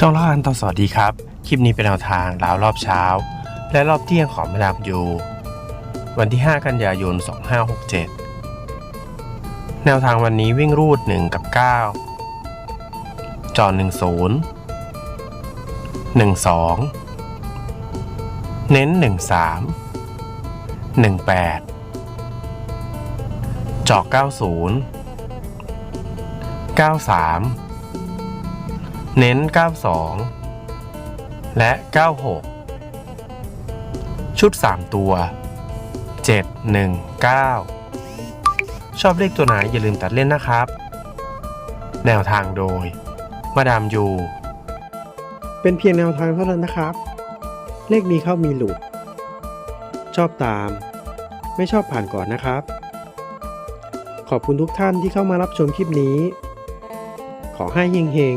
ช่องละอันต่อสวัสดีครับ คลิปนี้เป็นแนวทางราวรอบเช้า และรอบเที่ยงของแมาดามยูวันที่ 5 กันยายน 2567 แนวทางวันนี้วิ่งรูด 1 กับ 9 จอ10 12 เน้น 13 18 จอก90 93 เน้น 92 และ 96 ชุด 3 ตัว 719 ชอบเลขตัวไหนอย่าลืมตัดเล่นนะครับ แนวทางโดย มาดามยู เป็นเพียงแนวทางเท่านั้นนะครับ เลขมีเข้ามีหลุด ชอบตาม ไม่ชอบผ่านก่อนนะครับ ขอบคุณทุกท่านที่เข้ามารับชมคลิปนี้ขอให้เฮงเฮง